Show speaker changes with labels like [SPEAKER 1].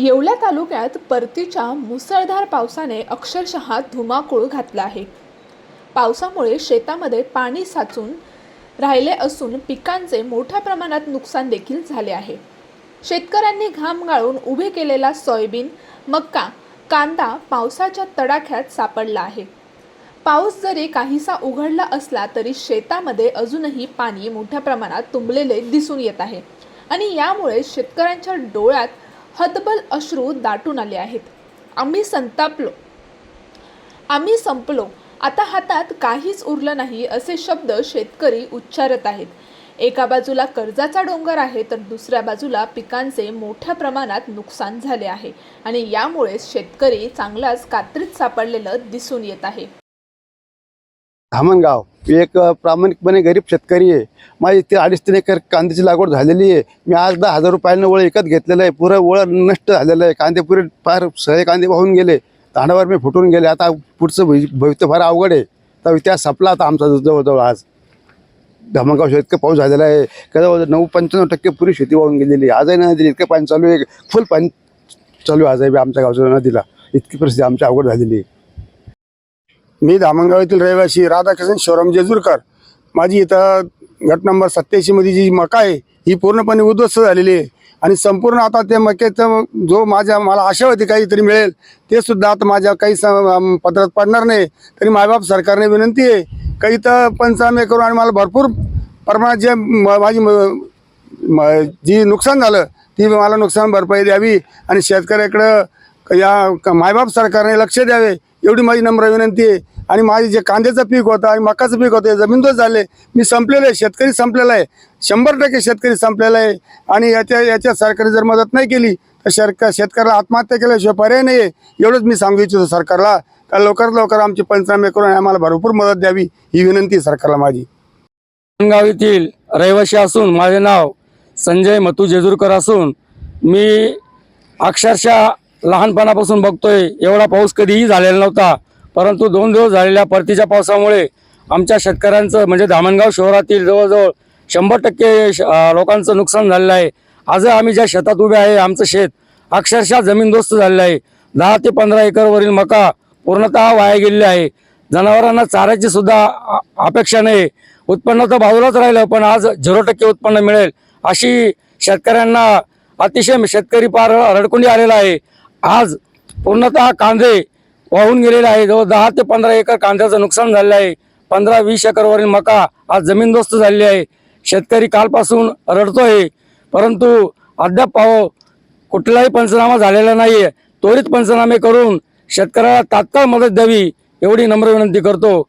[SPEAKER 1] येवला तालुक्यात परतीच्या मुसळधार पावसाने अक्षरशः धुमाकूळ घातला आहे. पावसामुळे शेतामध्ये पाणी साचून राहिले असून पिकांचे मोठ्या प्रमाणात नुकसान देखील झाले आहे. शेतकऱ्यांनी घाम गाळून उभे केलेला सोयाबीन मक्का कांदा पावसाच्या तडाख्यात सापडला आहे. पाऊस जरी काहीसा उघडला असला तरी शेतामध्ये अजूनही पाणी मोठ्या प्रमाणात तुंबलेले दिसून येत आहे आणि यामुळे शेतकऱ्यांच्या डोळ्यात हतबल अश्रू दाटून आले आहेत. आम्ही संतापलो. आम्ही संपलो. आता हातात काहीच उरलं नाही असे शब्द शेतकरी उच्चारत आहेत. एका बाजूला कर्जाचा डोंगर आहे तर दुसऱ्या बाजूला पिकांचे मोठ्या प्रमाणात नुकसान झाले आहे आणि यामुळे शेतकरी चांगलाच कात्रीत सापडलेलं दिसून येत आहे.
[SPEAKER 2] धामणगाव. एक प्रामाणिकपणे गरीब शेतकरी आहे. माझी ते अडीच तीन एकर कांद्याची लागवड झालेली आहे. मी आज दहा हजार रुपयानं वळ विकत घेतलेलं आहे. पुरं वळ नष्ट झालेलं आहे. कांदे पुरे फार सगळे कांदे वाहून गेले. तांडावर मी फुटून गेले. आता पुढचं भवि- भविष्य फार अवघड आहे. तर इतिहास संपला आता आमचा जवळजवळ आज. धामणगाव शेत इतकं पाऊस झालेला आहे. कदा नऊ पंच्याण्णव टक्के पुरी शेती वाहून गेलेली आहे. आजही नदीला इतकं पाणी चालू आहे. फुल पाणी चालू आहे आजही आमच्या गावच्या नदीला. इतकी परिस्थिती आमची अवघड झालेली आहे.
[SPEAKER 3] मी धामणगाव येथील रहिवासी राधाकृष्ण शिवराम जेजूरकर. माझी इथं गट नंबर सत्याऐंशीमध्ये जी मका आहे ही पूर्णपणे उद्ध्वस्त झालेली आहे. आणि संपूर्ण आता ते मकेचं जो माझ्या मला आशा होती काहीतरी मिळेल ते सुद्धा आता माझ्या काही स- पत्रात पडणार नाही. तरी मायबाप सरकारने विनंती आहे काही तर पंचनामे करून आणि मला भरपूर प्रमाणात जे म- माझी म- म- जी नुकसान झालं ती मला नुकसान भरपाई द्यावी. आणि शेतकऱ्याकडं या मायबाप सरकारने लक्ष द्यावे. एवढी माझी नम्र विनंती आहे. आणि माझे जे कांद्याचं पीक होतं आणि मकाचं पीक होतं हे जमीनदोस्त झाले. मी संपलेलं आहे शेतकरी संपलेला आहे. शंभर टक्के शेतकरी संपलेला आहे. आणि याच्या याच्या सरकारने जर मदत नाही केली तर सरकार शेतकऱ्याला आत्महत्या केल्याशिवाय पर्याय नाही आहे एवढंच मी सांगू इच्छितो सरकारला. तर लवकरात लवकर आमचे पंचनामे करून आम्हाला भरपूर मदत द्यावी ही विनंती आहे सरकारला माझी.
[SPEAKER 4] गाव येथील रहिवासी असून माझे नाव संजय मतू जेजूरकर असून मी अक्षरशः लहानपणापासून बघतोय एवढा पाऊस कधीही झालेला नव्हता. परंतु दोन दिवस झालेल्या परतीच्या पावसामुळे आमच्या शेतकऱ्यांचं म्हणजे धामणगाव शहरातील जवळजवळ शंभर टक्के श- लोकांचं नुकसान झालेलं आहे. आज आम्ही ज्या शेतात उभे आहे आमचं शेत अक्षरशः जमीनदोस्त झालेलं आहे. दहा ते पंधरा एकरवरील मका पूर्णतः वाया गेलेली आहे. जनावरांना चाऱ्याची सुद्धा अपेक्षा नाही. उत्पन्न तर बाजूलाच राहिलं पण आज झिरो टक्के उत्पन्न मिळेल अशी शेतकऱ्यांना अतिशय शेतकरी पार रडकुंडी आलेला आहे. आज पूर्णतः कांदे वाहून गेलेले आहे. जवळ दहा ते पंधरा एकर कांद्याचं नुकसान झालेलं आहे. पंधरा वीस एकरवरील मका आज जमीनदोस्त झालेली आहे. शेतकरी कालपासून रडतोय. परंतु अद्याप पाव कुठलाही पंचनामा झालेला नाही आहे त्वरित पंचनामे करून शेतकऱ्याला तात्काळ मदत द्यावी एवढी नम्र विनंती करतो.